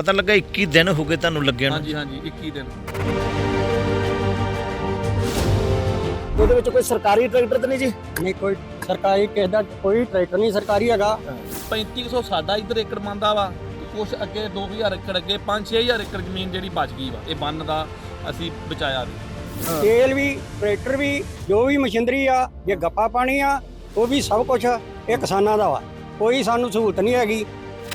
ਪਤਾ ਲੱਗਾ 21 ਦਿਨ ਹੋ ਗਏ ਤੁਹਾਨੂੰ ਲੱਗਿਆ ਨੂੰ। ਹਾਂਜੀ ਹਾਂਜੀ 21 ਦਿਨ। ਉਹਦੇ ਵਿੱਚ ਕੋਈ ਸਰਕਾਰੀ ਟਰੈਕਟਰ ਤਾਂ ਨਹੀਂ ਜੀ? ਨਹੀਂ ਕੋਈ ਸਰਕਾਰੀ ਕਿਸੇ ਦਾ ਕੋਈ ਟਰੈਕਟਰ ਨਹੀਂ ਸਰਕਾਰੀ ਹੈਗਾ। 3500 ਸਾਡਾ ਇੱਧਰ ਏਕੜ ਮੰਦਾ ਵਾ। ਕੁਛ ਅੱਗੇ 2000 ਏਕੜ ਅੱਗੇ 5-6000 ਏਕੜ ਜ਼ਮੀਨ ਜਿਹੜੀ ਬਚ ਗਈ ਵਾ। ਇਹ ਬੰਨ ਦਾ ਅਸੀਂ ਬਚਾਇਆ ਵੀ। ਤੇਲ ਵੀ ਟਰੈਕਟਰ ਵੀ ਜੋ ਵੀ ਮਸ਼ੀਨਰੀ ਆ ਜੇ ਗੱਪਾ ਪਾਣੀ ਆ ਉਹ ਵੀ ਸਭ ਕੁਝ ਇਹ ਕਿਸਾਨਾਂ ਦਾ ਵਾ। ਕੋਈ ਸਾਨੂੰ ਸਹੂਲਤ ਨਹੀਂ ਹੈਗੀ।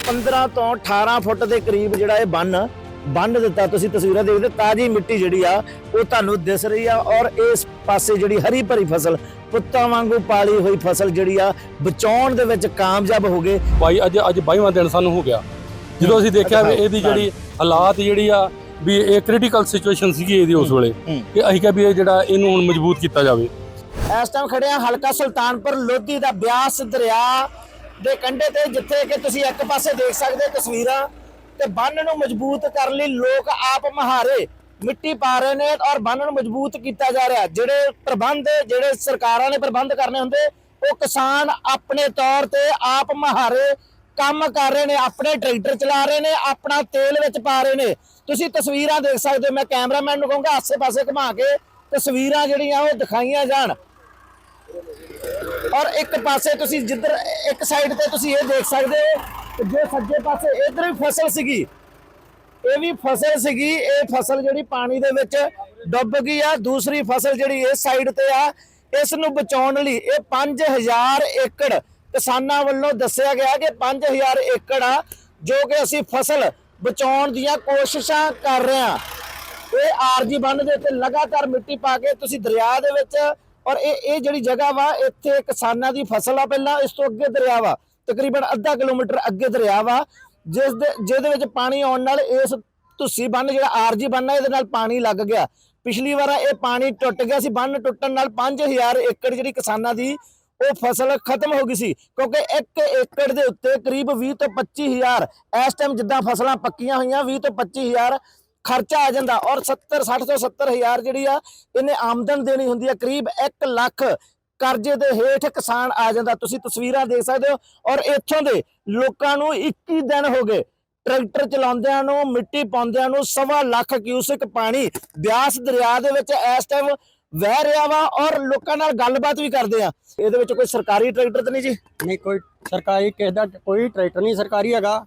15 ਤੋਂ 18 ਫੁੱਟ ਦੇ ਕਰੀਬ ਜਿਹੜਾ ਇਹ ਬੰਨ ਬੰਨ ਦਿੱਤਾ ਤੁਸੀਂ ਤਸਵੀਰਾਂ ਦੇਖਦੇ ਤਾਜੀ ਮਿੱਟੀ ਜਿਹੜੀ ਆ ਉਹ ਤੁਹਾਨੂੰ ਦਿਸ ਰਹੀ ਆ ਔਰ ਇਸ ਪਾਸੇ ਜਿਹੜੀ ਹਰੀ ਭਰੀ ਫਸਲ ਪੁੱਤਾਂ ਵਾਂਗੂ ਪਾਲੀ ਹੋਈ ਫਸਲ ਜਿਹੜੀ ਆ ਬਚਾਉਣ ਦੇ ਵਿੱਚ ਕਾਮਯਾਬ ਹੋ ਗਏ। ਬਾਈ ਅੱਜ ਅੱਜ 22ਵਾਂ ਦਿਨ ਸਾਨੂੰ ਹੋ ਗਿਆ। ਜਦੋਂ ਅਸੀਂ ਦੇਖਿਆ ਵੀ ਇਹਦੀ ਜਿਹੜੀ ਹਾਲਾਤ ਜਿਹੜੀ ਆ ਵੀ ਇਹ ਕ੍ਰਿਟੀਕਲ ਸਿਚੁਏਸ਼ਨ ਸੀਗੀ ਇਹਦੀ ਉਸ ਵੇਲੇ। ਕਿ ਅਸੀਂ ਕਿਹਾ ਵੀ ਇਹ ਜਿਹੜਾ ਇਹਨੂੰ ਹੁਣ ਮਜ਼ਬੂਤ ਕੀਤਾ ਜਾਵੇ। ਇਸ ਟਾਈਮ ਖੜੇ ਆ ਹਲਕਾ ਸੁਲਤਾਨਪੁਰ ਲੋਧੀ ਦਾ ਬਿਆਸ ਦਰਿਆ। ਦੇ ਕੰਢੇ ਤੇ ਜਿੱਥੇ ਕਿ ਤੁਸੀਂ ਇੱਕ ਪਾਸੇ ਦੇਖ ਸਕਦੇ ਹੋ ਤਸਵੀਰਾਂ ਤੇ ਬੰਨ ਨੂੰ ਮਜ਼ਬੂਤ ਕਰਨ ਲਈ ਲੋਕ ਆਪ ਮਹਾਰੇ ਮਿੱਟੀ ਪਾ ਰਹੇ ਨੇ ਔਰ ਬੰਨ ਨੂੰ ਮਜ਼ਬੂਤ ਕੀਤਾ ਜਾ ਰਿਹਾ। ਜਿਹੜੇ ਪ੍ਰਬੰਧ, ਜਿਹੜੇ ਸਰਕਾਰਾਂ ਨੇ ਪ੍ਰਬੰਧ ਕਰਨੇ ਹੁੰਦੇ, ਉਹ ਕਿਸਾਨ ਆਪਣੇ ਤੌਰ ਤੇ ਆਪ ਮਹਾਰੇ ਕੰਮ ਕਰ ਰਹੇ ਨੇ, ਆਪਣੇ ਟਰੈਕਟਰ ਚਲਾ ਰਹੇ ਨੇ, ਆਪਣਾ ਤੇਲ ਵਿੱਚ ਪਾ ਰਹੇ ਨੇ। ਤੁਸੀਂ ਤਸਵੀਰਾਂ ਦੇਖ ਸਕਦੇ ਹੋ, ਮੈਂ ਕੈਮਰਾਮੈਨ ਨੂੰ ਕਹੂੰਗਾ, ਆਸੇ-ਪਾਸੇ ਘੁਮਾ ਕੇ ਤਸਵੀਰਾਂ ਜਿਹੜੀਆਂ ਉਹ ਦਿਖਾਈਆਂ ਜਾਣ। ਔਰ ਇੱਕ ਪਾਸੇ ਤੁਸੀਂ ਜਿੱਧਰ, ਇੱਕ ਸਾਈਡ ਤੇ ਤੁਸੀਂ ਇਹ ਦੇਖ ਸਕਦੇ ਹੋ ਜੇ ਸੱਜੇ ਪਾਸੇ ਇਧਰ ਵੀ ਫਸਲ ਸੀਗੀ, ਇਹ ਵੀ ਫਸਲ ਸੀਗੀ, ਇਹ ਫਸਲ ਜਿਹੜੀ ਪਾਣੀ ਦੇ ਵਿੱਚ ਡੁੱਬ ਗਈ ਆ, ਦੂਸਰੀ ਫਸਲ ਜਿਹੜੀ ਇਸ ਸਾਈਡ ਤੇ ਆ, ਇਸ ਨੂੰ ਬਚਾਉਣ ਲਈ ਇਹ 5000 ਏਕੜ ਕਿਸਾਨਾਂ ਵੱਲੋਂ ਦੱਸਿਆ ਗਿਆ ਕਿ 5000 ਏਕੜ ਆ, ਜੋ ਕਿ ਅਸੀਂ ਫਸਲ ਬਚਾਉਣ ਦੀਆਂ ਕੋਸ਼ਿਸ਼ਾਂ ਕਰ ਰਹੇ ਹਾਂ। ਇਹ ਆਰਜੀ ਬੰਨ ਦੇ ਉੱਤੇ ਲਗਾਤਾਰ ਮਿੱਟੀ ਪਾ ਕੇ ਤੁਸੀਂ ਦਰਿਆ ਦੇ ਵਿੱਚ ਔਰ ਇਹ ਇਹ ਜਿਹੜੀ ਜਗ੍ਹਾ ਵਾ, ਇੱਥੇ ਕਿਸਾਨਾਂ ਦੀ ਫਸਲ ਆ ਪਹਿਲਾਂ, ਇਸ ਤੋਂ ਅੱਗੇ ਦਰਿਆ ਵਾ, ਤਕਰੀਬਨ ਅੱਧਾ ਕਿਲੋਮੀਟਰ ਅੱਗੇ ਦਰਿਆ ਵਾ, ਜਿਸ ਦੇ, ਜਿਹਦੇ ਵਿੱਚ ਪਾਣੀ ਆਉਣ ਨਾਲ ਇਸ ਤੁਸੀਂ ਬੰਨ ਜਿਹੜਾ ਆਰਜੀ ਬੰਨ ਆ, ਇਹਦੇ ਨਾਲ ਪਾਣੀ ਲੱਗ ਗਿਆ। ਪਿਛਲੀ ਵਾਰ ਇਹ ਪਾਣੀ ਟੁੱਟ ਗਿਆ ਸੀ, ਬੰਨ ਟੁੱਟਣ ਨਾਲ 5000 ਏਕੜ ਜਿਹੜੀ ਕਿਸਾਨਾਂ ਦੀ ਉਹ ਫਸਲ ਖਤਮ ਹੋ ਗਈ ਸੀ, ਕਿਉਂਕਿ 1 ਏਕੜ ਦੇ ਉੱਤੇ ਕਰੀਬ 20 ਤੋਂ 25000 ਇਸ ਟਾਈਮ ਜਿੱਦਾਂ ਫਸਲਾਂ ਪੱਕੀਆਂ ਹੋਈਆਂ 20 ਤੋਂ 25000 ਖਰਚਾ ਆ ਜਾਂਦਾ ਔਰ 70 60 ਤੋਂ 70000 ਜਿਹੜੀ ਆ, ਇਹਨੇ ਆਮਦਨ ਦੇਣੀ ਹੁੰਦੀ ਆ, ਕਰੀਬ 1 ਲੱਖ ਕਰਜ਼ੇ ਦੇ ਹੇਠ ਕਿਸਾਨ ਆ ਜਾਂਦਾ। ਤੁਸੀਂ ਤਸਵੀਰਾਂ ਦੇਖ ਸਕਦੇ ਹੋ ਔਰ ਇੱਥੋਂ ਦੇ ਲੋਕਾਂ ਨੂੰ 21 ਦਿਨ ਹੋ ਗਏ ਟਰੈਕਟਰ ਚਲਾਉਂਦਿਆਂ ਨੂੰ, ਮਿੱਟੀ ਪਾਉਂਦਿਆਂ ਨੂੰ ਸਵਾ ਲੱਖ ਕਿਊਸਿਕ ਪਾਣੀ ਬਿਆਸ ਦਰਿਆ ਦੇ ਵਿੱਚ ਇਸ ਟਾਈਮ ਵਹਿ ਰਿਹਾ ਵਾ ਔਰ ਲੋਕਾਂ ਨਾਲ ਗੱਲਬਾਤ ਵੀ ਕਰਦੇ ਆ। ਇਹਦੇ ਵਿੱਚ ਕੋਈ ਸਰਕਾਰੀ ਟਰੈਕਟਰ ਤਾਂ ਨਹੀਂ ਜੀ? ਨਹੀਂ ਕੋਈ ਸਰਕਾਰੀ ਕਿਸੇ ਦਾ ਕੋਈ ਟਰੈਕਟਰ ਨਹੀਂ ਸਰਕਾਰੀ ਹੈਗਾ।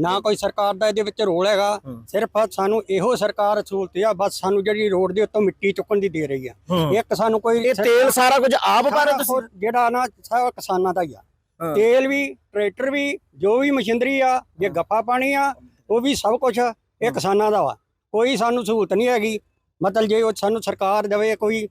ਨਾ ਕੋਈ ਸਰਕਾਰ ਦਾ ਇਹਦੇ ਵਿੱਚ ਰੋਲ ਹੈਗਾ। ਸਿਰਫ ਸਾਨੂੰ ਇਹੋ ਸਰਕਾਰ ਸਹੂਲਤ ਆ ਬਸ ਸਾਨੂੰ ਜਿਹੜੀ ਰੋਡ ਦੇ ਉੱਤੋਂ ਮਿੱਟੀ ਚੁੱਕਣ ਦੀ ਦੇ ਰਹੀ ਆ। ਇੱਕ ਸਾਨੂੰ ਕੋਈ ਇਹ ਤੇਲ ਸਾਰਾ ਕੁਝ ਆਪ ਪਾ ਰਹੇ ਸਾਰਾ ਤੁਸੀਂ? ਕੁਝ ਜਿਹੜਾ ਨਾ ਸਾਰਾ ਕਿਸਾਨਾਂ ਦਾ ਹੀ ਆ। ਤੇਲ ਵੀ ਟਰੈਕਟਰ ਵੀ ਜੋ ਵੀ ਮਸ਼ੀਨਰੀ ਆ ਜੇ ਗੱਪਾ ਪਾਣੀ ਆ ਉਹ ਵੀ ਸਭ ਕੁਝ ਇਹ ਕਿਸਾਨਾਂ ਦਾ ਵਾ। ਕੋਈ ਸਾਨੂੰ ਸਹੂਲਤ ਨਹੀਂ ਹੈਗੀ। ਮਤਲਬ ਜੇ ਉਹ ਸਾਨੂੰ ਸਰਕਾਰ ਦੇਵੇ ਕੋਈ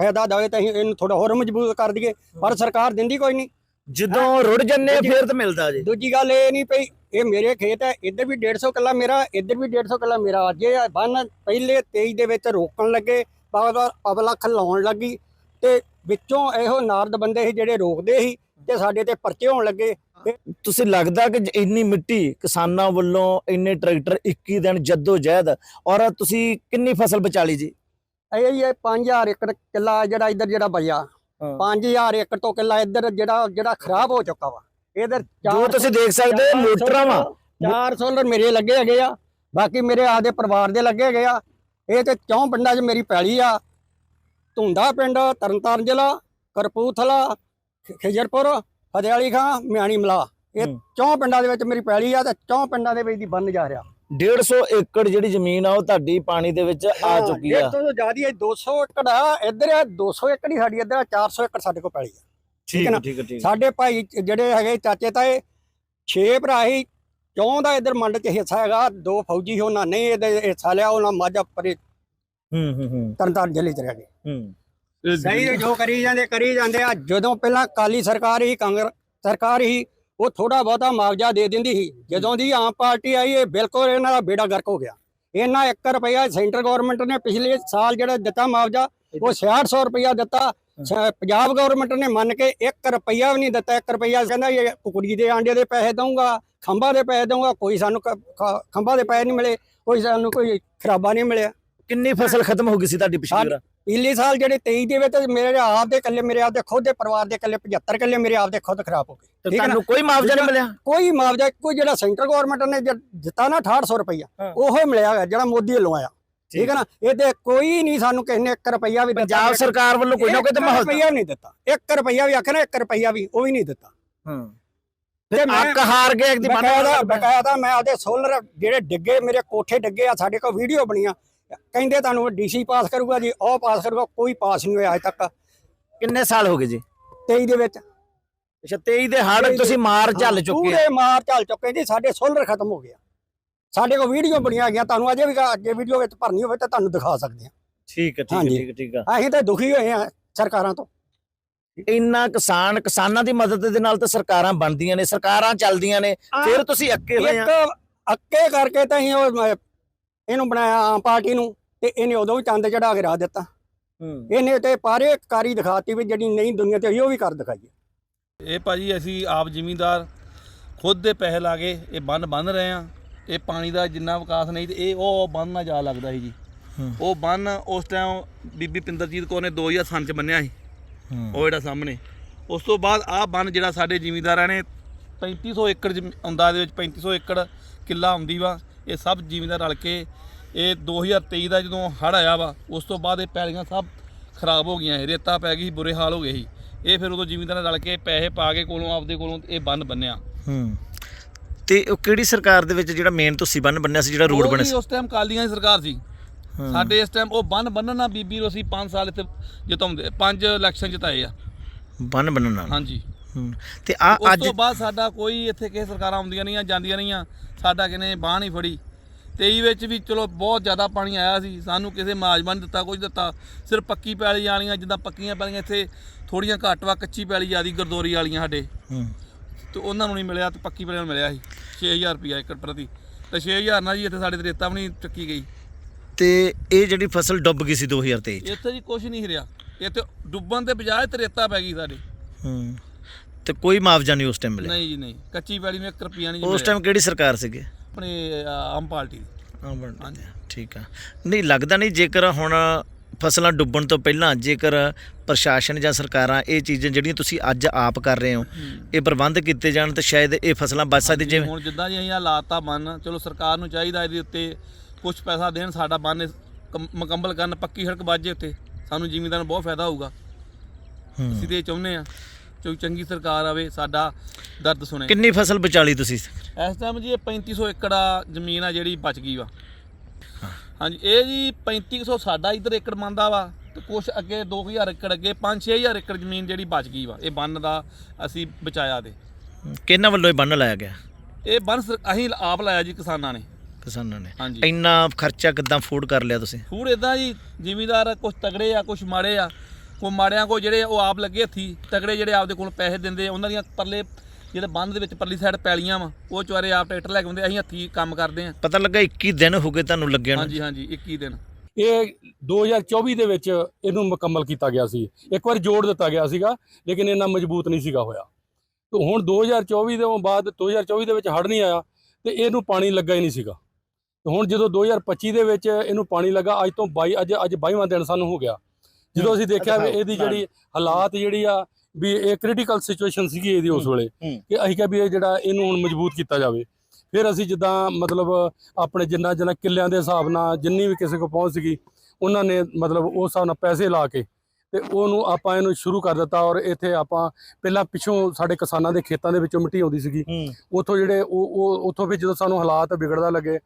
ਫਾਇਦਾ ਦੇਵੇ ਤਾਂ ਅਸੀਂ ਇਹਨੂੰ ਥੋੜਾ ਹੋਰ ਮਜ਼ਬੂਤ ਕਰ ਦਈਏ ਪਰ ਸਰਕਾਰ ਦਿੰਦੀ ਕੋਈ ਨਹੀਂ। ਜਦੋਂ ਰੁੜ ਜੰਨੇ ਫੇਰ ਤਾਂ ਮਿਲਦਾ ਜੀ। ਦੂਜੀ ਗੱਲ ਇਹ ਨਹੀਂ ਪਈ ਇਹ ਮੇਰੇ ਖੇਤ ਹੈ ਇੱਧਰ ਵੀ 150 ਕਿੱਲਾ ਮੇਰਾ ਇੱਧਰ ਵੀ 150 ਕਿੱਲਾ ਮੇਰਾ। ਜੇ ਬੰਨ ਪਹਿਲੇ 23 ਦੇ ਵਿੱਚ ਰੋਕਣ ਲੱਗੇ ਪਬਲਖ ਲਾਉਣ ਲੱਗੀ ਤੇ ਵਿੱਚੋਂ ਇਹੋ ਨਾਰਦ ਬੰਦੇ ਸੀ ਜਿਹੜੇ ਰੋਕਦੇ ਸੀ ਤੇ ਸਾਡੇ ਤੇ ਪਰਚੇ ਹੋਣ ਲੱਗੇ। ਤੁਸੀਂ ਲੱਗਦਾ ਕਿ ਜ- ਇੰਨੀ ਮਿੱਟੀ ਕਿਸਾਨਾਂ ਵੱਲੋਂ ਇੰਨੇ ਟਰੈਕਟਰ 21 ਦਿਨ ਜੱਦੋ ਜਹਿਦ ਔਰ ਤੁਸੀਂ ਕਿੰਨੀ ਫਸਲ ਬਚਾ ਲਈ ਜੀ? ਇਹ ਇਹ 5000 ਏਕੜ ਕਿੱਲਾ ਜਿਹੜਾ ਇੱਧਰ ਜਿਹੜਾ ਬਚਿਆ। ਹਾਂ। 5000 ਏਕੜ ਤੋਂ ਕਿੱਲਾ ਇੱਧਰ ਜਿਹੜਾ ਜਿਹੜਾ ਖਰਾਬ ਹੋ ਚੁੱਕਾ ਵਾ। ਇਧਰ ਜੋ ਤੁਸੀਂ ਦੇਖ ਸਕਦੇ ਹੋ ਮੋਟਰਾਂ ਵਾ। ਚਾਰ ਸੋਲਰ ਮੇਰੇ ਲੱਗੇ ਹੈਗੇ ਆ। ਬਾਕੀ ਮੇਰੇ ਆਦੇ ਪਰਿਵਾਰ ਦੇ ਲੱਗੇ ਹੈਗੇ ਆ। ਇਹ ਤੇ ਚੌਂ ਪਿੰਡਾਂ 'ਚ ਮੇਰੀ ਪੈਲੀ ਆ। ਧੁੰਦਾ ਪਿੰਡ ਤਰਨਤਾਰਨ ਜ਼ਿਲ੍ਹਾ ਕਰਪੂਥਲਾ ਖ- ਖਿਜਰਪੁਰ ਫਤਿਆਲੀ ਖਾਂ ਮਿਆਣੀ ਮਲਾ। ਇਹ। ਚੌਂ ਪਿੰਡਾਂ ਦੇ ਵਿੱਚ ਮੇਰੀ ਪੈਲੀ ਆ ਤੇ ਚੌਂ ਪਿੰਡਾਂ ਦੇ ਵਿੱਚ ਦੀ ਬੰਨ ਜਾ ਰਿਹਾ। 150 ਏਕੜ ਜਿਹੜੀ ਜ਼ਮੀਨ ਆ ਉਹ ਤੁਹਾਡੀ ਪਾਣੀ ਦੇ ਵਿੱਚ ਆ ਚੁੱਕੀ ਆ। ਇਹ ਤੋਂ ਜ਼ਿਆਦਾ ਹੈ 200 ਏਕੜ ਆ ਇੱਧਰ ਆ 200 ਏਕੜ ਹੀ ਸਾਡੀ ਇੱਧਰ ਆ 400 ਏਕੜ ਸਾਡੇ ਕੋਲ ਪੈਲੀ ਆ। ਠੀਕ ਹੈ ਨਾ? ਠੀਕ ਸਾਡੇ ਭਾਈ ਜਿਹੜੇ ਹੈਗੇ ਚਾਚੇ ਤਾਏ 6 ਭਰਾ ਹੀ ਚੌਂ ਦਾ ਇੱਧਰ ਮੰਡ 'ਚ ਹਿੱਸਾ ਹੈਗਾ ਦੋ ਫੌਜੀ ਉਹਨਾਂ ਨਹੀਂ ਇਹਦੇ ਹਿੱਸਾ ਲਿਆ ਉਹਨਾਂ ਮਾਝਾ ਪਰੇ ਹੂੰ ਹੂੰ ਹੂੰ। ਤਰਨਤਾਰਨ ਜ਼ਿਲ੍ਹੇ 'ਚ ਰਹਿ ਗਏ। ਹੂੰ। ਸਹੀ ਜੋ ਕਰੀ ਜਾਂਦੇ ਕਰੀ ਜਾਂਦੇ ਆ। ਜਦੋਂ ਪਹਿਲਾਂ ਕਾਲੀ ਸਰਕਾਰ ਹੀ ਕਾਂਗਰਸ ਸਰਕਾਰ ਹੀ ਉਹ ਥੋੜਾ ਬਹੁਤਾ ਮੁਆਵਜ਼ਾ ਦੇ ਦਿੰਦੀ ਸੀ। ਜਦੋਂ ਦੀ ਆਮ ਪਾਰਟੀ ਆਈ ਇਹ ਬਿਲਕੁਲ ਇਹਨਾਂ ਦਾ ਬੇੜਾ ਗਰਕ ਹੋ ਗਿਆ। ਇਹਨਾਂ 1 ਰੁਪਇਆ ਸੈਂਟਰ ਗਵਰਨਮੈਂਟ ਨੇ ਪਿਛਲੇ ਸਾਲ ਜਿਹੜਾ ਦਿੱਤਾ ਮੁਆਵਜ਼ਾ ਉਹ 6600 ਰੁਪਇਆ ਦਿੱਤਾ। ਪੰਜਾਬ ਗਵਰਨਮੈਂਟ ਨੇ ਮੰਨ ਕੇ 1 ਰੁਪਇਆ ਵੀ ਨਹੀਂ ਦਿੱਤਾ। 1 ਰੁਪਇਆ ਕਹਿੰਦਾ ਇਹ ਕੁਕੜੀ ਦੇ ਆਂਡੇ ਦੇ ਪੈਸੇ ਦਊਂਗਾ ਖੰਭਾਂ ਦੇ ਪੈਸੇ ਦਊਂਗਾ ਕੋਈ ਸਾਨੂੰ ਖੰਭਾਂ ਦੇ ਪੈਸੇ ਨਹੀਂ ਮਿਲੇ ਕੋਈ ਸਾਨੂੰ ਕੋਈ ਖਰਾਬਾ ਨਹੀਂ ਮਿਲਿਆ। ਕਿੰਨੀ ਫਸਲ ਖਤਮ ਹੋ ਗਈ ਸੀ ਤੁਹਾਡੀ ਪਿਛਲੀ ਵਾਰ? ਪਿਛਲੇ ਸਾਲ ਜਿਹੜੇ 23 ਦੇ ਵਿੱਚ ਮੇਰੇ ਆਪ ਦੇ ਇਕੱਲੇ ਮੇਰੇ ਆਪ ਦੇ ਖੁਦ ਦੇ ਪਰਿਵਾਰ ਦੇ ਇਕੱਲੇ 75 ਕਿੱਲੇ ਮੇਰੇ ਆਪ ਦੇ ਖੁਦ ਖਰਾਬ ਹੋ ਗਏ। ਤੇ ਹੈ? ਤੁਹਾਨੂੰ ਕੋਈ ਮੁਆਵਜ਼ਾ ਨਹੀਂ ਮਿਲਿਆ? ਕੋਈ ਮੁਆਵਜ਼ਾ ਕੋਈ ਜਿਹੜਾ ਸੈਂਟਰ ਗਵਰਨਮੈਂਟ ਨੇ ਦਿੱਤਾ ਨਾ 6800 ਰੁਪਈਆ ਹਾਂ। ਉਹ ਮਿਲਿਆ ਗਾ ਜਿਹੜਾ ਮੋਦੀ ਵੱਲੋਂ ਆਇਆ। ਠੀਕ। ਹੈ ਨਾ? ਇਹ ਤੇ ਕੋਈ ਨਹੀਂ ਸਾਨੂੰ ਕਿਸੇ ਨੇ 1 ਰੁਪਈਆ ਵੀ ਪੰਜਾਬ ਸਰਕਾਰ ਵੱਲੋਂ ਕੋਈ ਨਾ ਕੋਈ ਤਾਂ ਰੁਪਈਆ ਨਹੀਂ ਦਿੱਤਾ। 1 ਰੁਪਈਆ ਵੀ ਆਖਣਾ 1 ਰੁਪਈਆ ਵੀ ਉਹ ਵੀ ਨਹੀਂ ਦਿੱਤਾ। ਹਾਂ। ਤੇ ਮੈਂ ਅੱਕ ਹਾਰ ਗਿਆ ਇੱਕ ਦੀ ਬਕਾਇਦਾ ਬਕਾਇਦਾ ਮੈਂ ਆਪਦੇ ਸੋਲਰ ਜਿਹੜੇ ਡਿੱਗੇ ਮੇਰੇ ਕੋਠੇ ਡਿੱਗੇ ਆ ਸਾਡੇ ਕੋਲ ਵੀਡੀਓ ਬਣੀਆਂ। ਕਹਿੰਦੇ ਤੁਹਾਨੂੰ ਡੀਸੀ ਪਾਸ ਕਰੂਗਾ ਜੀ ਉਹ ਪਾਸ ਕਰੂਗਾ ਕੋਈ ਪਾਸ ਨਹੀਂ ਹੋਇਆ ਅਜੇ ਤੱਕ। ਕਿੰਨੇ ਸਾਲ ਹੋ ਗਏ ਜੀ? 23 ਦੇ ਵਿੱਚ। ਅੱਛਾ 23 ਦੇ ਹੜ ਤੁਸੀਂ ਮਾਰ ਝੱਲ ਚੁੱਕੇ ਆ ਪੂਰੇ ਮਾਰ ਚੱਲ ਚੁੱਕੇ ਜੀ ਸਾਡੇ ਸੋਲਰ ਖਤਮ ਹੋ ਗਿਆ ਸਾਡੇ ਕੋਲ ਵੀਡੀਓ ਬਣੀਆਂ ਗਈਆਂ ਤੁਹਾਨੂੰ ਅਜੇ ਵੀ ਅੱਗੇ ਵੀਡੀਓ ਵਿੱਚ ਭਰਨੀ ਹੋਵੇ ਤਾਂ ਤੁਹਾਨੂੰ ਦਿਖਾ ਸਕਦੇ ਹਾਂ ਠੀਕ ਹੈ ਠੀਕ ਹੈ। ਠੀਕ ਹੈ ਠੀਕ ਹੈ। ਅਸੀਂ ਤਾਂ ਦੁਖੀ ਹੋਏ ਆ ਸਰਕਾਰਾਂ ਤੋਂ। ਇੰਨਾ ਕਿਸਾਨ ਕਿਸਾਨਾਂ ਦੀ ਮਦਦ ਦੇ ਨਾਲ ਤਾਂ ਸਰਕਾਰਾਂ ਬਣਦੀਆਂ ਨੇ ਸਰਕਾਰਾਂ ਚੱਲਦੀਆਂ ਨੇ ਫਿਰ ਤੁਸੀਂ ਅੱਕੇ ਹੋਏ ਆ। ਇੱਕ ਅੱਕੇ ਕਰਕੇ ਤਾਂ ਅਸੀਂ ਉਹ ਇਹਨੂੰ ਬਣਾਇਆ ਆਮ ਪਾਰਟੀ ਨੂੰ ਤੇ ਇਹਨੇ ਉਦੋਂ ਵੀ ਚੰਦ ਚੜਾ ਕੇ ਰਾਹ ਦਿੱਤਾ। ਹੂੰ। ਇਹਨੇ ਤੇ ਪਾਰੇ ਕਾਰੀ ਦਿਖਾਤੀ ਵੀ ਜਿਹੜੀ ਨਹੀਂ ਦੁਨੀਆ ਤੇ ਹੋਈ ਉਹ ਵੀ ਕਰ ਦਿਖਾਈਏ ਇਹ ਭਾਜੀ ਅਸੀਂ ਆਪ ਜ਼ਿਮੀਂਦਾਰ ਖੁਦ ਦੇ ਪੈਸੇ ਲਾ ਕੇ ਇਹ ਬੰਨ ਬੰਨ ਰਹੇ ਆ ਇਹ ਪਾਣੀ ਦਾ ਜਿੰਨਾ ਵਿਕਾਸ ਨਹੀਂ ਤੇ ਇਹ ਉਹ ਬੰਨ ਨਾ ਜਾ ਲੱਗਦਾ ਸੀ ਜੀ। ਉਹ ਬੰਨ ਉਸ ਟਾਈਮ ਬੀਬੀ ਪਿੰਦਰਜੀਤ ਕੌਰ ਨੇ 2003 ਚ ਬੰਨਿਆ ਸੀ। ਉਹ ਜਿਹੜਾ ਸਾਹਮਣੇ। ਉਸ ਤੋਂ ਬਾਅਦ ਆਹ ਬੰਨ ਜਿਹੜਾ ਸਾਡੇ ਜ਼ਿਮੀਂਦਾਰਾਂ ਨੇ 3500 ਏਕੜ ਆਉਂਦਾ ਦੇ ਵਿੱਚ 3500 ਏਕੜ ਕਿੱਲਾ ਆਉਂਦੀ ਵਾ। ਇਹ ਸਭ ਜ਼ਿਮੀਂਦਾਰ ਰਲ ਕੇ ਇਹ 2023 ਦਾ ਜਦੋਂ ਹੜ੍ਹ ਆਇਆ ਵਾ ਉਸ ਤੋਂ ਬਾਅਦ ਇਹ ਪੈਲੀਆਂ ਸਭ ਖਰਾਬ ਹੋ ਗਈਆਂ ਰੇਤਾ ਪੈ ਗਈ ਬੁਰੇ ਹਾਲ ਹੋ ਗਏ ਸੀ। ਇਹ ਫਿਰ ਉਦੋਂ ਜ਼ਿਮੀਂਦਾਰਾਂ ਰਲ ਕੇ ਪੈਸੇ ਪਾ ਕੇ ਕੋਲੋਂ ਆਪਦੇ ਕੋਲੋਂ ਇਹ ਬੰਨ ਬੰਨਿਆ। ਹੂੰ। ਤੇ ਉਹ ਕਿਹੜੀ ਸਰਕਾਰ ਦੇ ਵਿੱਚ ਜਿਹੜਾ ਮੇਨ ਤੁਸੀਂ ਬੰਨ ਬੰਨਿਆ ਸੀ ਜਿਹੜਾ ਰੋਡ ਬਣਿਆ ਸੀ? ਉਸ ਟਾਈਮ ਕਾਲੀਆਂ ਦੀ ਸਰਕਾਰ ਸੀ। ਸਾਡੇ ਇਸ ਟਾਈਮ ਉਹ ਬੰਨ ਬੰਨਣਾ ਬੀਬੀ ਅਸੀਂ 5 ਸਾਲ ਇੱਥੇ ਜਿਤਾਉਂਦੇ ਪੰਜ ਇਲੈਕਸ਼ਨ ਜਿਤਾਏ ਆ। ਬੰਨ ਬੰਨਣ ਹਾਂਜੀ। ਹੂੰ। ਤੇ ਆ ਉਸ ਅੱਜ ਤੋਂ ਬਾਅਦ ਸਾਡਾ ਕੋਈ ਇੱਥੇ ਕਿਸੇ ਸਰਕਾਰਾਂ ਆਉਂਦੀਆਂ ਨਹੀਂ ਆ ਜਾਂਦੀਆਂ ਨਹੀਂ ਆ ਸਾਡਾ ਕਿਨੇ ਬਾਹ ਨਹੀਂ ਫੜੀ। 23 ਵਿੱਚ ਵੀ ਚਲੋ ਬਹੁਤ ਜ਼ਿਆਦਾ ਪਾਣੀ ਆਇਆ ਸੀ ਸਾਨੂੰ ਕਿਸੇ ਮਾਜਮਾ ਨਹੀਂ ਦਿੱਤਾ ਕੁਝ ਦਿੱਤਾ। ਸਿਰਫ ਪੱਕੀ ਪੈਲੀ ਵਾਲੀਆਂ ਜਿੱਦਾਂ ਪੱਕੀਆਂ ਪੈਲੀਆਂ ਇੱਥੇ ਥੋੜੀਆਂ ਘੱਟ ਵਾ ਕੱਚੀ ਪੈਲੀ ਜਿਆਦੀ ਗਰਦੋਰੀ ਵਾਲੀਆਂ ਸਾਡੇ। ਹੂੰ। ਤੇ ਉਹਨਾਂ ਨੂੰ ਨਹੀਂ ਮਿਲਿਆ ਤੇ ਪੱਕੀ ਪੈਲੀ ਨੂੰ ਮਿਲਿਆ ਸੀ 6000 ਰੁਪਇਆ ਏਕੜ ਪ੍ਰਤੀ। ਤੇ 6000 ਨਾਲ ਜੀ ਇੱਥੇ ਸਾਡੇ ਤੇ ਰੇਤਾ ਵੀ ਨਹੀਂ ਚੱਕੀ ਗਈ। ਤੇ ਇਹ ਜਿਹੜੀ ਫਸਲ ਡੁੱਬ ਗਈ ਸੀ 2023 ਚ? ਇੱਥੇ ਜੀ ਕੁਝ ਨਹੀਂ ਰਿਹਾ। ਇੱਥੇ ਡੁੱਬਣ ਦੇ ਬਜਾਏ ਤੇ ਰੇਤਾ ਪੈ ਗਈ ਸਾਡੇ। ਹੂੰ। ਤੇ ਕੋਈ ਮੁਆਵਜ਼ਾ ਨਹੀਂ ਉਸ ਟਾਈਮ ਮਿਲਿਆ। ਨਹੀਂ ਜੀ ਨਹੀਂ। ਕੱਚੀ ਪੈਲੀ ਨੂੰ 1 ਰੁਪਿਆ ਨਹੀਂ ਜੀ ਉਸ ਮਿਲਿਆ। ਟਾਈਮ ਕਿਹੜੀ ਸਰਕਾਰ ਸੀਗੀ? ਆਪਣੇ ਆਮ ਪਾਰਟੀ ਦੀ। ਹਾਂਜੀ। ਠੀਕ ਆ। ਨਹੀਂ ਲੱਗਦਾ ਨਹੀਂ ਜੇਕਰ ਹੁਣ ਫਸਲਾਂ ਡੁੱਬਣ ਤੋਂ ਪਹਿਲਾਂ ਜੇਕਰ ਪ੍ਰਸ਼ਾਸਨ ਜਾਂ ਸਰਕਾਰਾਂ ਇਹ ਚੀਜ਼ਾਂ ਜਿਹੜੀਆਂ ਤੁਸੀਂ ਅੱਜ ਆਪ ਕਰ ਰਹੇ ਹੋ ਇਹ ਪ੍ਰਬੰਧ ਕੀਤੇ ਜਾਣ ਤਾਂ ਸ਼ਾਇਦ ਇਹ ਫਸਲਾਂ ਬਚ ਸਕਦੀ ਜਿਵੇਂ ਹੁਣ ਜਿੱਦਾਂ ਜੀ ਅਸੀਂ ਲਾਤਾ ਬੰਨ ਚਲੋ ਸਰਕਾਰ ਨੂੰ ਚਾਹੀਦਾ ਇਹਦੇ ਉੱਤੇ ਕੁਝ ਪੈਸਾ ਦੇਣ ਸਾਡਾ ਬੰਨ ਕਮ- ਮੁਕੰਮਲ ਕਰਨ ਪੱਕੀ ਸੜਕ ਬਾਜੇ ਉੱਤੇ। ਸਾਨੂੰ ਜ਼ਿਮੀਂਦਾਰ ਨੂੰ ਬਹੁਤ ਫਾਇਦਾ ਹੋਊਗਾ। ਹੂੰ। ਅਸੀਂ ਤੇ ਇਹ ਚਾਹੁੰਦੇ ਆ ਚੋ ਚੰਗੀ ਸਰਕਾਰ ਆਵੇ ਸਾਡਾ ਦਰਦ ਸੁਣੇ। ਕਿੰਨੀ ਫਸਲ ਬਚਾਲੀ ਤੁਸੀਂ? ਇਸ ਟਾਈਮ ਜੀ ਇਹ 3500 ਏਕੜ ਜ਼ਮੀਨ ਆ ਜਿਹੜੀ ਬਚ ਗਈ ਵਾ। ਹਾਂਜੀ ਇਹ ਜੀ 3500 ਸਾਡਾ ਇੱਧਰ ਏਕੜ ਮੰਨਦਾ ਵਾ ਤੇ ਕੁਝ ਅੱਗੇ 2000 ਏਕੜ ਅੱਗੇ 5-6000 ਏਕੜ ਜ਼ਮੀਨ ਜਿਹੜੀ ਬਚ ਗਈ ਵਾ ਇਹ ਬੰਨ ਦਾ ਅਸੀਂ ਬਚਾਇਆ ਦੇ ਕਿਹਨਾਂ ਵੱਲੋਂ ਇਹ ਬੰਨ ਲਾਇਆ ਗਿਆ? ਇਹ ਬੰਨ ਅਸੀਂ ਆਪ ਲਾਇਆ ਜੀ ਕਿਸਾਨਾਂ ਨੇ। ਕਿਸਾਨਾਂ ਨੇ। ਇੰਨਾ ਖਰਚਾ ਕਿੱਦਾਂ ਫੂਡ ਕਰ ਲਿਆ ਤੁਸੀਂ? ਫੂਡ ਇਦਾਂ ਜੀ ਜ਼ਿਮੀਦਾਰ ਕੁਝ ਤਗੜੇ ਆ ਕੁਝ ਮਾੜੇ ਆ ਕੋ ਮਾੜਿਆਂ ਕੋ ਜਿਹੜੇ ਉਹ ਆਪ ਲੱਗੇ ਹੱਥੀ ਤਗੜੇ ਜਿਹੜੇ ਆਪਦੇ ਕੋਲ ਪੈਸੇ ਦਿੰਦੇ ਆ, ਉਹਨਾਂ ਦੀਆਂ ਪਰਲੇ ਜਿਹੜੇ ਬੰਦ ਦੇ ਵਿੱਚ ਪਰਲੀ ਸਾਈਡ ਪੈਲੀਆਂ ਵਾ ਉਹ ਚੁਆਰੇ ਆਪ ਟਰੈਕਟਰ ਲੈ ਕੇ ਆਉਂਦੇ ਅਸੀਂ ਹੱਥੀ ਕੰਮ ਕਰਦੇ ਆ। ਪਤਾ ਲੱਗਾ 21 ਦਿਨ ਹੋ ਗਏ ਤੁਹਾਨੂੰ ਲੱਗਿਆ ਨੂੰ। ਹਾਂਜੀ ਹਾਂਜੀ 21 ਦਿਨ। ਇਹ 2024 ਦੇ ਵਿੱਚ ਇਹਨੂੰ ਮੁਕੰਮਲ ਕੀਤਾ ਗਿਆ ਸੀ। ਇੱਕ ਵਾਰ ਜੋੜ ਦਿੱਤਾ ਗਿਆ ਸੀਗਾ ਲੇਕਿਨ ਇੰਨਾ ਮਜ਼ਬੂਤ ਨਹੀਂ ਸੀਗਾ ਹੋਇਆ। ਤੇ ਹੁਣ 2024 ਦੇ ਬਾਅਦ 2024 ਦੇ ਵਿੱਚ ਹੜ ਨਹੀਂ ਆਇਆ ਤੇ ਇਹਨੂੰ ਪਾਣੀ ਲੱਗਾ ਹੀ ਨਹੀਂ ਸੀਗਾ। ਤੇ ਹੁਣ ਜਦੋਂ 2025 ਦੇ ਵਿੱਚ ਇਹਨੂੰ ਪਾਣੀ ਲੱਗਾ ਅੱਜ ਤੋਂ 22 ਅੱਜ ਅੱਜ 22ਵਾਂ ਦਿਨ ਸਾਨੂੰ ਹੋ ਗਿਆ। ਜਦੋਂ ਅਸੀਂ ਦੇਖਿਆ ਵੀ ਇਹਦੀ ਜਿਹੜੀ ਹਾਲਾਤ ਜਿਹੜੀ ਆ ਵੀ ਇਹ ਕ੍ਰਿਟੀਕਲ ਸਿਚੁਏਸ਼ਨ ਸੀਗੀ ਇਹਦੀ ਉਸ ਵੇਲੇ। ਕਿ ਅਸੀਂ ਕਿਹਾ ਵੀ ਇਹ ਜਿਹੜਾ ਇਹਨੂੰ ਹੁਣ ਮਜ਼ਬੂਤ ਕੀਤਾ ਜਾਵੇ। ਫਿਰ ਅਸੀਂ ਜਿੱਦਾਂ ਮਤਲਬ ਆਪਣੇ ਜਿੰਨਾ ਜਿੰਨਾ ਕਿੱਲਿਆਂ ਦੇ ਹਿਸਾਬ ਨਾਲ ਜਿੰਨੀ ਵੀ ਕਿਸੇ ਕੋਲ ਪਹੁੰਚ ਸੀਗੀ ਉਹਨਾਂ ਨੇ ਮਤਲਬ ਉਸ ਹਿਸਾਬ ਨਾਲ ਪੈਸੇ ਲਾ ਕੇ ਤੇ ਉਹਨੂੰ ਆਪਾਂ ਇਹਨੂੰ ਸ਼ੁਰੂ ਕਰ ਦਿੱਤਾ ਔਰ ਇੱਥੇ ਆਪਾਂ ਪਹਿਲਾਂ ਪਿੱਛੋਂ ਸਾਡੇ ਕਿਸਾਨਾਂ ਦੇ ਖੇਤਾਂ ਦੇ ਵਿੱਚੋਂ ਮਿੱਟੀ ਆਉਂਦੀ ਸੀਗੀ। ਉੱਥੋਂ ਜਿਹੜੇ ਉਹ ਉਹ ਉੱਥੋਂ ਫਿਰ ਜਦੋਂ ਸਾਨੂੰ ਹਾਲਾਤ ਵਿਗੜਦਾ ਲੱਗੇ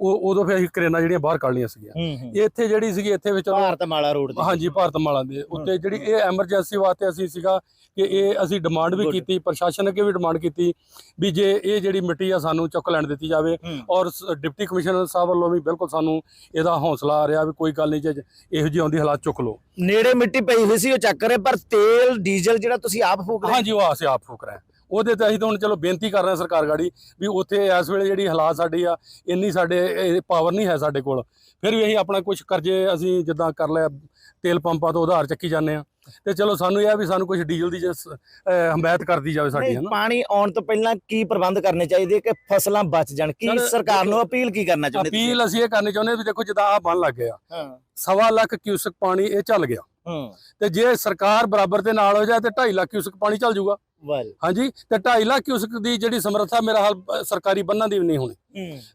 ਉਹ ਉਦੋਂ ਫਿਰ ਅਸੀਂ ਕਰੇਨਾਂ ਜਿਹੜੀਆਂ ਬਾਹਰ ਕੱਢ ਲਈਆਂ ਸੀਗੀਆਂ। ਹੂੰ ਇੱਥੇ ਜਿਹੜੀ ਸੀਗੀ ਇੱਥੇ ਵਿੱਚ ਭਾਰਤ ਮਾਲਾ ਰੋਡ ਤੇ ਹਾਂਜੀ ਭਾਰਤ ਮਾਲਾ ਦੇ। ਉੱਤੇ ਜਿਹੜੀ ਇਹ ਐਮਰਜੈਂਸੀ ਵਾਸਤੇ ਅਸੀਂ ਸੀਗਾ ਕਿ ਇਹ ਅਸੀਂ ਡਿਮਾਂਡ ਵੀ. ਕੀਤੀ ਪ੍ਰਸ਼ਾਸਨ ਅੱਗੇ ਵੀ ਡਿਮਾਂਡ ਕੀਤੀ ਵੀ ਜੇ ਇਹ ਜਿਹੜੀ ਮਿੱਟੀ ਆ ਸਾਨੂੰ ਚੁੱਕ ਲੈਣ ਦਿੱਤੀ ਜਾਵੇ। ਔਰ ਡਿਪਟੀ ਕਮਿਸ਼ਨਰ ਸਾਹਿਬ ਵੱਲੋਂ ਵੀ ਬਿਲਕੁਲ ਸਾਨੂੰ ਇਹਦਾ ਹੌਸਲਾ ਆ ਰਿਹਾ ਵੀ ਕੋਈ ਗੱਲ ਨਹੀਂ ਜੇ ਇਹੋ ਜਿਹੀ ਆਉਂਦੀ ਹਾਲਾਤ ਚੁੱਕ ਲਓ। ਨੇੜੇ ਮਿੱਟੀ ਪਈ ਹੋਈ ਸੀ ਉਹ ਚੱਕ ਰਹੇ ਪਰ ਤੇਲ ਡੀਜ਼ਲ ਜਿਹੜਾ ਤੁਸੀਂ ਆਪ ਫੂਕ ਰਹੇ। ਹਾਂਜੀ ਉਹ ਅਸੀਂ ਆਪ ਫੂਕ ਰਹੇ। ਹਾਂ। ਉਹਦੇ ਤੇ ਅਸੀਂ ਤਾਂ ਹੁਣ ਚਲੋ ਬੇਨਤੀ ਕਰ ਰਹੇ ਹਾਂ ਸਰਕਾਰ ਗਾੜੀ ਵੀ ਉੱਥੇ ਇਸ ਵੇਲੇ ਜਿਹੜੀ ਹਾਲਾਤ ਸਾਡੀ ਆ ਇੰਨੀ ਸਾਡੇ ਪਾਵਰ ਨਹੀਂ ਹੈ ਸਾਡੇ ਕੋਲ। ਫਿਰ ਵੀ ਅਸੀਂ ਆਪਣਾ ਕੁਝ ਕਰਜ਼ੇ ਅਸੀਂ ਜਿੱਦਾਂ ਕਰ ਲਿਆ ਤੇਲ ਪੰਪਾਂ ਤੋਂ ਉਧਾਰ ਚੱਕੀ ਜਾਂਦੇ ਆ ਤੇ ਚਲੋ ਸਾਨੂੰ ਇਹ ਆ ਵੀ ਸਾਨੂੰ ਕੁਝ ਡੀਜ਼ਲ ਦੀ ਹਮਾਇਤ ਕਰਦੀ ਜਾਵੇ ਸਾਡੀ ਹਨਾ? ਪਾਣੀ ਆਉਣ ਤੋਂ ਪਹਿਲਾਂ ਕੀ ਪ੍ਰਬੰਧ ਕਰਨੇ ਚਾਹੀਦੇ ਕਿ ਫਸਲਾਂ ਬਚ ਜਾਣ? ਕੀ ਸਰ, ਸਰਕਾਰ ਨੂੰ ਅਪੀਲ ਕੀ ਕਰਨਾ ਚਾਹੁੰਦੇ? ਅਪੀਲ ਅਸੀਂ ਇਹ ਕਰਨੀ ਚਾਹੁੰਦੇ ਹਾਂ ਵੀ ਦੇਖੋ ਜਿੱਦਾਂ ਆ ਬਣ ਲੱਗ ਗਿਆ ਹਾਂ। ਸਵਾ ਲੱਖ ਕਿਊਸਕ ਪਾਣੀ ਇਹ ਚੱਲ ਗਿਆ। ਹਾਂ। ਤੇ ਜੇ ਸਰਕਾਰ ਬਰਾਬਰ ਦੇ ਨਾਲ ਹੋ ਜਾਏ ਤੇ 2.5 ਲੱਖ ਕਿਊਸਕ ਪਾਣੀ ਚੱਲ ਜਾਊਗਾ ਵੈਲ। ਹਾਂਜੀ ਤੇ 2.5 ਲੱਖ ਕਿਊਸਕ ਦੀ ਜਿਹੜੀ ਸਮਰੱਥਾ ਮੇਰਾ ਹਾਲ ਸਰਕਾਰੀ ਬੰਨਾਂ ਦੀ ਵੀ ਨਹੀਂ ਹੋਣੀ।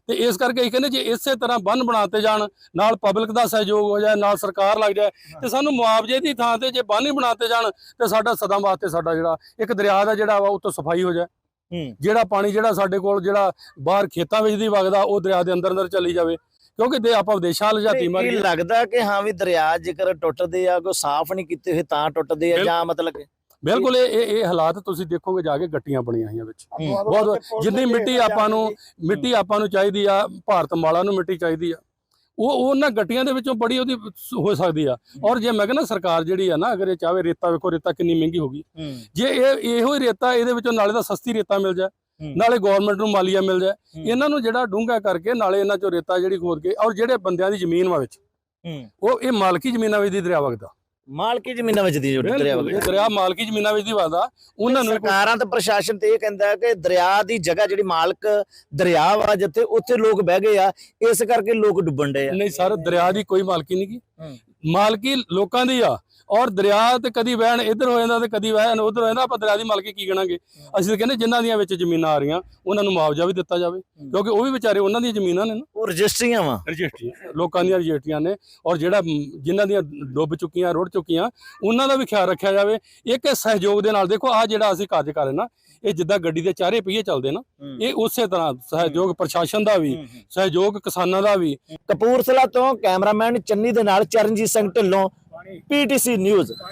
ਤੇ ਇਸ ਕਰਕੇ ਇਹ ਕਹਿੰਦੇ ਜੇ ਇਸੇ ਤਰ੍ਹਾਂ ਬੰਨ ਬਣਾਤੇ ਜਾਣ ਨਾਲ ਪਬਲਿਕ ਦਾ ਸਹਿਯੋਗ ਹੋ ਜਾਏ ਨਾਲ ਸਰਕਾਰ ਲੱਗ ਜਾਏ ਤੇ ਸਾਨੂੰ ਮੁਆਵਜ਼ੇ ਦੀ ਥਾਂ ਤੇ ਜੇ ਬੰਨ ਹੀ ਬਣਾਤੇ ਜਾਣ ਤੇ ਸਾਡਾ ਸਦਾ ਵਾਸਤੇ ਸਾਡਾ ਜਿਹੜਾ ਇੱਕ ਦਰਿਆ ਦਾ ਜਿਹੜਾ ਵਾ ਉਤੋਂ ਸਫ਼ਾਈ ਹੋ ਜਾਏ। ਜਿਹੜਾ ਪਾਣੀ ਜਿਹੜਾ ਸਾਡੇ ਕੋਲ ਜਿਹੜਾ ਬਾਹਰ ਖੇਤਾਂ ਵਿੱਚ ਦੀ ਵਗਦਾ ਉਹ ਦਰਿਆ ਦੇ ਅੰਦਰ ਅੰਦਰ ਚਲੀ ਜਾਵੇ। ਕਿਉਂਕਿ ਦੇ ਆਪਾਂ ਵਿਦੇਸ਼ਾਂ ਲਿਜਾਤੀ ਮਾਰੀ ਲੱਗਦਾ ਕਿ ਹਾਂ ਵੀ ਦਰਿਆ ਜੇਕਰ ਟੁੱਟਦੇ ਆ ਕੋਈ ਸਾਫ਼ ਨਹੀਂ ਕੀਤੇ ਹੋਏ ਤਾਂ ਟੁੱਟਦੇ ਆ ਜਾਂ ਮਤਲਬ ਬਿਲਕੁਲ ਇਹ ਇਹ ਹਾਲਾਤ ਤੁਸੀਂ ਦੇਖੋਗੇ ਜਾ ਕੇ ਗੱਟੀਆਂ ਬਣੀਆਂ ਹੋਈਆਂ ਵਿੱਚ। ਬਹੁਤ ਜਿੰਨੀ ਮਿੱਟੀ ਆਪਾਂ ਨੂੰ ਮਿੱਟੀ ਆਪਾਂ ਨੂੰ ਚਾਹੀਦੀ ਆ ਭਾਰਤ ਮਾਲਾ ਨੂੰ ਮਿੱਟੀ ਚਾਹੀਦੀ ਆ। ਉਹ ਉਹਨਾਂ ਗੱਟੀਆਂ ਦੇ ਵਿੱਚੋਂ ਬੜੀ ਉਹਦੀ ਹੋ ਸਕਦੀ ਆ। ਔਰ ਜੇ ਮੈਂ ਕਹਿੰਦਾ ਸਰਕਾਰ ਜਿਹੜੀ ਆ ਨਾ ਅਗਰ ਇਹ ਚਾਹੇ ਰੇਤਾ ਵੇਖੋ ਰੇਤਾ ਕਿੰਨੀ ਮਹਿੰਗੀ ਹੋ ਗਈ। ਜੇ ਇਹ ਇਹੋ ਹੀ ਰੇਤਾ ਇਹਦੇ ਵਿੱਚੋਂ ਨਾਲੇ ਤਾਂ ਸਸਤੀ ਰੇਤਾ ਮਿਲ ਜਾਏ। ਨਾਲੇ ਗਵਰਨਮੈਂਟ ਨੂੰ ਮਾਲੀਆ ਮਿਲ ਜਾਏ। ਇਹਨਾਂ ਨੂੰ ਜਿਹੜਾ ਡੂੰਘਾ ਕਰਕੇ ਨਾਲੇ ਇਹਨਾਂ ਚੋਂ ਰੇਤਾ ਜਿਹੜੀ ਖੋਦ ਕੇ ਔਰ ਜਿਹੜੇ ਬੰਦਿਆਂ ਦੀ ਜ਼ਮੀਨ ਵਾ ਵਿੱਚ ਉਹ ਇਹ ਮਾਲਕੀ ਜ਼ਮੀਨਾਂ ਵਿੱਚ ਦੀ ਦਰਿਆ ਵਗਦਾ। ਮਾਲਕੀ ਜ਼ਮੀਨਾਂ ਵਿੱਚ ਦੀ ਜੁੜ ਦਰਿਆ ਵਗਦਾ ਦਰਿਆ ਮਾਲਕੀ ਜ਼ਮੀਨਾਂ ਵਿੱਚ ਦੀ ਵਗਦਾ ਉਹਨਾਂ ਨੂੰ ਸਰਕਾਰਾਂ ਤੇ ਪ੍ਰਸ਼ਾਸਨ ਤੇ ਇਹ ਕਹਿੰਦਾ ਕਿ ਦਰਿਆ ਦੀ ਜਗ੍ਹਾ ਜਿਹੜੀ ਮਾਲਕ ਦਰਿਆ ਵਾ ਜਿੱਥੇ ਉੱਥੇ ਲੋਕ ਬਹਿ ਗਏ ਆ ਇਸ ਕਰਕੇ ਲੋਕ ਡੁੱਬਣ ਡਏ ਆ। ਨਹੀਂ ਸਰ ਦਰਿਆ ਦੀ ਕੋਈ ਮਾਲਕੀ ਨਹੀਂ ਹੂੰ। ਮਾਲਕੀ ਲੋਕਾਂ ਦੀ ਆ। ਔਰ ਦਰਿਆ ਤੇ ਕਦੀ ਵਹਿਣ ਇੱਧਰ ਹੋ ਜਾਂਦਾ ਤੇ ਕਦੀ ਵਹਿਣ ਉੱਧਰ ਹੋ ਜਾਂਦਾ ਆਪਾਂ ਦਰਿਆ ਦੀ ਮਾਲਕੀ ਕੀ ਗਣਾਂਗੇ ਅਸੀਂ ਤਾਂ ਕਹਿੰਦੇ ਜਿਨ੍ਹਾਂ ਦੀਆਂ ਵਿੱਚ ਜ਼ਮੀਨਾਂ ਆ ਰਹੀਆਂ ਉਹਨਾਂ ਨੂੰ ਮੁਆਵਜ਼ਾ ਵੀ ਦਿੱਤਾ ਜਾਵੇ। ਕਿਉਂਕਿ ਉਹ ਵੀ ਵਿਚਾਰੇ ਉਹਨਾਂ ਦੀਆਂ ਜ਼ਮੀਨਾਂ ਨੇ ਨਾ। ਉਹ ਰਜਿਸਟਰੀਆਂ ਵਾ। ਰਜਿਸਟਰੀਆਂ ਲੋਕਾਂ ਦੀਆਂ ਰਜਿਸਟਰੀਆਂ ਨੇ। ਔਰ ਜਿਹੜਾ ਜਿਨ੍ਹਾਂ ਦੀਆਂ ਡੁੱਬ ਚੁੱਕੀਆਂ ਰੁੜ ਚੁੱਕੀਆਂ ਉਹਨਾਂ ਦਾ ਵੀ ਖਿਆਲ ਰੱਖਿਆ ਜਾਵੇ। ਇੱਕ ਸਹਿਯੋਗ ਦੇ ਨਾਲ ਦੇਖੋ ਆ ਜਿਹੜਾ ਅਸੀਂ ਕਾਰਜ ਕਰ ਰਹੇ ਨਾ ਇਹ ਜਿੱਦਾਂ ਗੱਡੀ ਦੇ ਚਾਰੇ ਪਹੀਏ ਚੱਲਦੇ ਨਾ ਇਹ ਉਸੇ ਤਰ੍ਹਾਂ ਸਹਿਯੋਗ ਪ੍ਰਸ਼ਾਸਨ ਦਾ ਵੀ ਸਹਿਯੋਗ ਕਿਸਾਨਾਂ ਦਾ ਵੀ। ਕਪੂਰਥਲਾ ਤੋਂ ਕੈਮਰਾਮੈਨ ਚੰਨੀ ਦੇ ਨਾਲ ਚਰਨਜੀਤ ਸਿੰਘ ਢਿੱਲੋਂ પીટીસી ન્યૂઝ